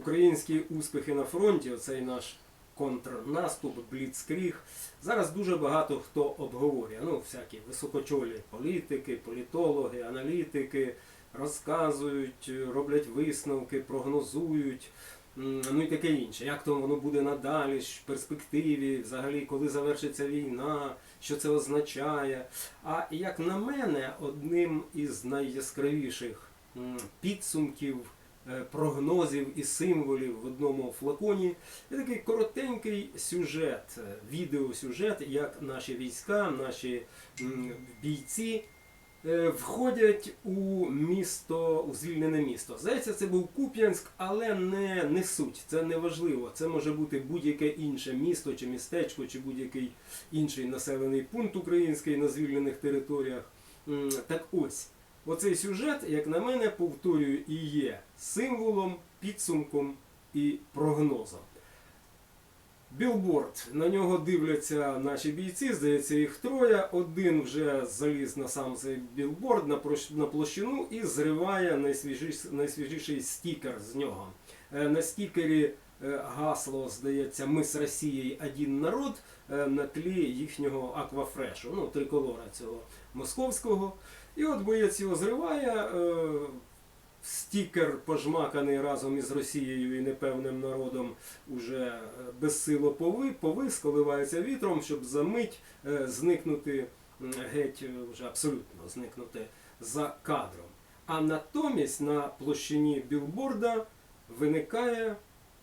українські успіхи на фронті, оцей наш контрнаступ, бліцкріг. Зараз дуже багато хто обговорює. Ну, всякі високочолі політики, політологи, аналітики розказують, роблять висновки, прогнозують. Ну і таке інше. Як то воно буде надалі, в перспективі, взагалі, коли завершиться війна, що це означає. А як на мене, одним із найяскравіших підсумків, прогнозів і символів в одному флаконі є такий коротенький сюжет, е, відеосюжет, як наші війська, наші бійці е, входять у місто, у звільнене місто. Здається, це був Куп'янськ, але не, не суть, це не важливо. Це може бути будь-яке інше місто чи містечко, чи будь-який інший населений пункт український на звільнених територіях. Так ось, оцей сюжет, як на мене, повторюю, і є символом, підсумком і прогнозом. Білборд. На нього дивляться наші бійці, здається, їх троє. Один вже заліз на сам цей білборд на, площину і зриває найсвіжіший, найсвіжіший стікер з нього. Е, На стікері е, гасло, здається, ми з Росією один народ е, на тлі їхнього аквафрешу, ну, триколора цього московського. І от боєць його зриває. е, Стікер пожмаканий разом із Росією і непевним народом уже е, безсило пови, повис, коливається вітром, щоб за мить е, зникнути геть, е, вже абсолютно зникнути за кадром. А натомість на площині білборда виникає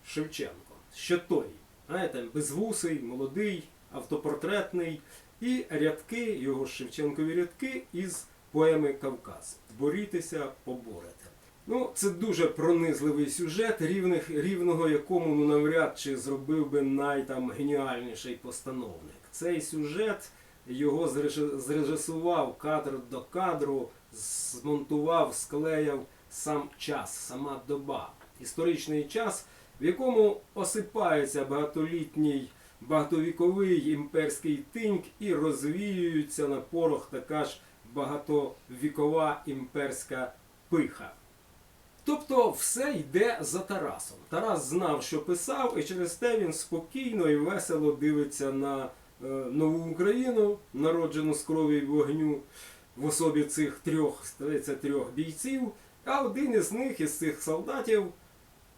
Шевченко. Ще той, знаєте, безвусий, молодий, автопортретний, і рядки, його Шевченкові рядки із поеми Кавказ. Борітеся, поборете. Ну, це дуже пронизливий сюжет, рівних, рівного якому ну, навряд чи зробив би найтам геніальніший постановник. Цей сюжет його зрежисував кадр до кадру, змонтував, склеяв сам час, сама доба. Історичний час, в якому осипається багатолітній, багатовіковий імперський тиньк і розвіюється на порох така ж багатовікова імперська пиха. Тобто все йде за Тарасом. Тарас знав, що писав, і через те він спокійно і весело дивиться на е, нову Україну, народжену з крові й вогню в особі цих трьох, здається, трьох бійців. А один із них, із цих солдатів,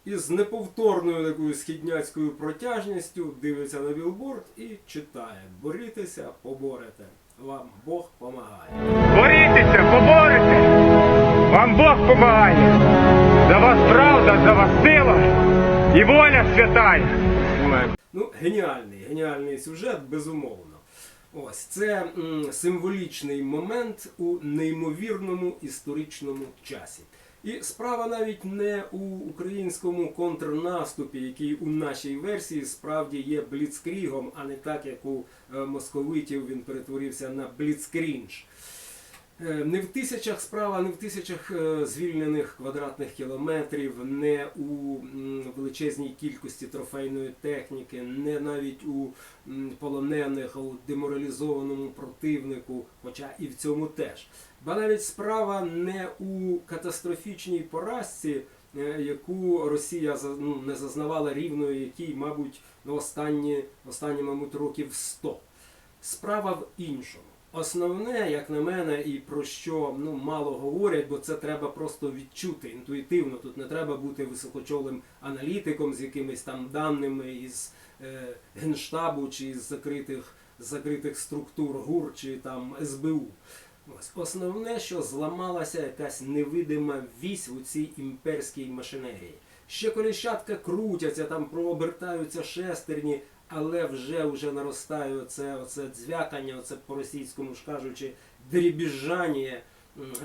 із неповторною такою східняцькою протяжністю дивиться на білборд і читає: Борітеся, поборете. Вам Бог помагає. Борітеся, поборете! Вам Бог помагає! За вас правда, за вас сила і воля святая! Ну, геніальний, геніальний сюжет, безумовно. Ось це м, символічний момент у неймовірному історичному часі. І справа навіть не у українському контрнаступі, який у нашій версії справді є бліцкрігом, а не так, як у е, московитів він перетворився на бліцкрінж. Е, Не в тисячах справа, не в тисячах е, звільнених квадратних кілометрів, не у величезній кількості трофейної техніки, не навіть у полонених, у деморалізованому противнику, хоча і в цьому теж. Ба навіть справа не у катастрофічній поразці, е, яку Росія ну, не зазнавала рівної, якій, мабуть, останні, останні, мабуть, років 100. Справа в іншому. Основне, як на мене, і про що ну, мало говорять, бо це треба просто відчути інтуїтивно. Тут не треба бути високочолим аналітиком з якимись там даними із е, Генштабу чи із закритих, закритих структур ГУР чи там СБУ. Ось. Основне, що зламалася якась невидима вісь у цій імперській машинерії. Ще коліщатка крутяться, там прообертаються шестерні, але вже вже наростає оце, оце дзвякання, оце по-російському ж кажучи, дрібіжання,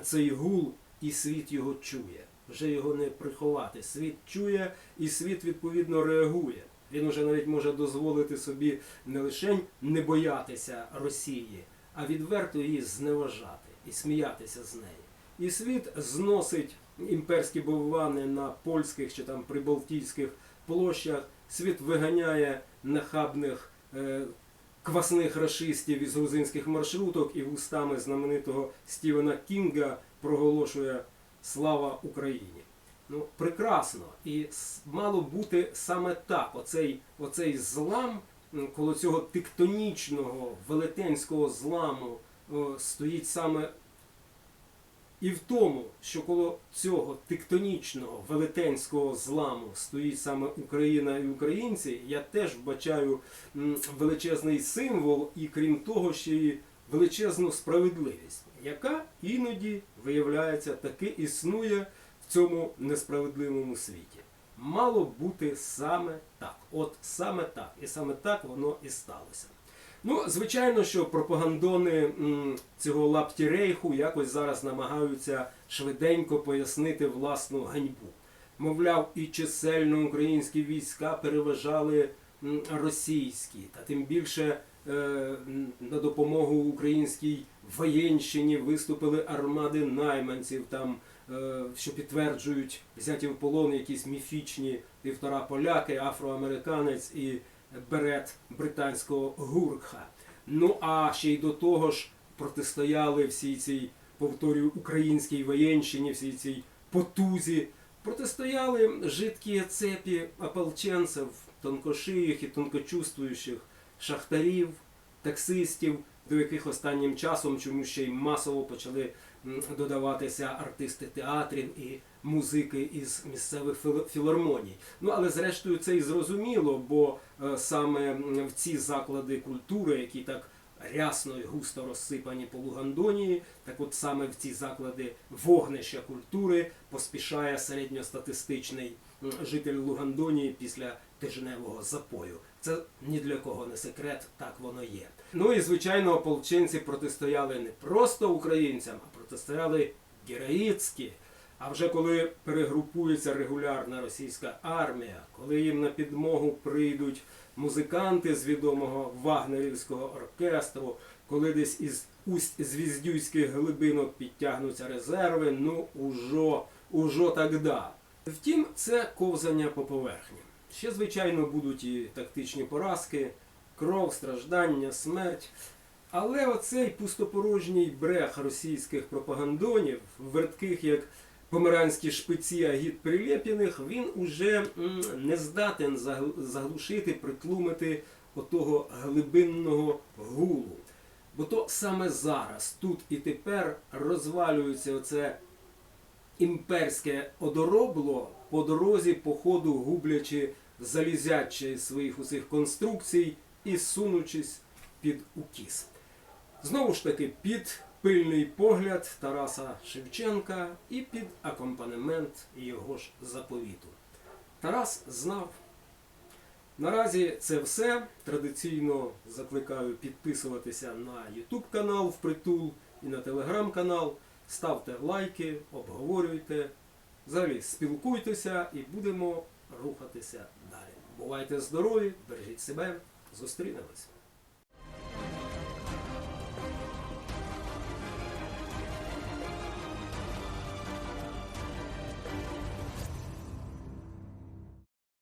цей гул, і світ його чує. Вже його не приховати. Світ чує і світ відповідно реагує. Він уже навіть може дозволити собі не лише не боятися Росії, а відверто її зневажати і сміятися з неї. І світ зносить імперські боввани на польських чи там прибалтійських площах. Світ виганяє нахабних е, квасних рашистів із грузинських маршруток і вустами знаменитого Стівена Кінга проголошує Слава Україні. Ну, прекрасно. І мало бути саме так. Оцей, оцей злам, коло цього тектонічного велетенського зламу о, стоїть саме і в тому, що коло цього тектонічного велетенського зламу стоїть саме Україна і українці, я теж вбачаю величезний символ, і крім того, ще й величезну справедливість, яка іноді виявляється таки існує в цьому несправедливому світі. Мало бути саме так. От саме так. І саме так воно і сталося. Ну, звичайно, що пропагандони цього лапті рейху якось зараз намагаються швиденько пояснити власну ганьбу. Мовляв, і чисельно українські війська переважали російські, та тим більше е, на допомогу українській воєнщині виступили армади найманців, там, е, що підтверджують взяті в полон якісь міфічні півтора поляки, афроамериканець і берет британського гуркха. Ну а ще й до того ж протистояли всій цій, повторюю, українській воєнщині, всій цій потузі. Протистояли жидкі цепі ополченців, тонкошиїх і тонкочувствуючих шахтарів, таксистів, до яких останнім часом чомусь ще й масово почали додаватися артисти театрів і музики із місцевих філ- філармоній. Ну але зрештою це і зрозуміло, бо е, саме в ці заклади культури, які так рясно і густо розсипані по Лугандонії, так от саме в ці заклади вогнища культури поспішає середньостатистичний житель Лугандонії після тижневого запою. Це ні для кого не секрет, так воно є. Ну і звичайно, ополченці протистояли не просто українцям, а протистояли героїцьки. А вже коли перегрупується регулярна російська армія, коли їм на підмогу прийдуть музиканти з відомого вагнерівського оркестру, коли десь із усть звіздюйських глибинок підтягнуться резерви, ну уже, уже тогда. Втім, це ковзання по поверхні. Ще, звичайно, будуть і тактичні поразки, кров, страждання, смерть. Але оцей пустопорожній брех російських пропагандонів, вертких як померанські шпиці агіт Прилєпіних, він уже не здатен заглушити, притлумити отого глибинного гулу. Бо то саме зараз, тут і тепер розвалюється оце імперське одоробло по дорозі, по ходу гублячи залізяче з своїх усіх конструкцій і сунучись під укіс. Знову ж таки, під пильний погляд Тараса Шевченка і під акомпанемент його ж заповіту. Тарас знав. Наразі це все. Традиційно закликаю підписуватися на YouTube канал впритул і на телеграм канал. Ставте лайки, обговорюйте, взагалі спілкуйтеся і будемо рухатися. Бувайте здорові, бережіть себе, зустрінемось.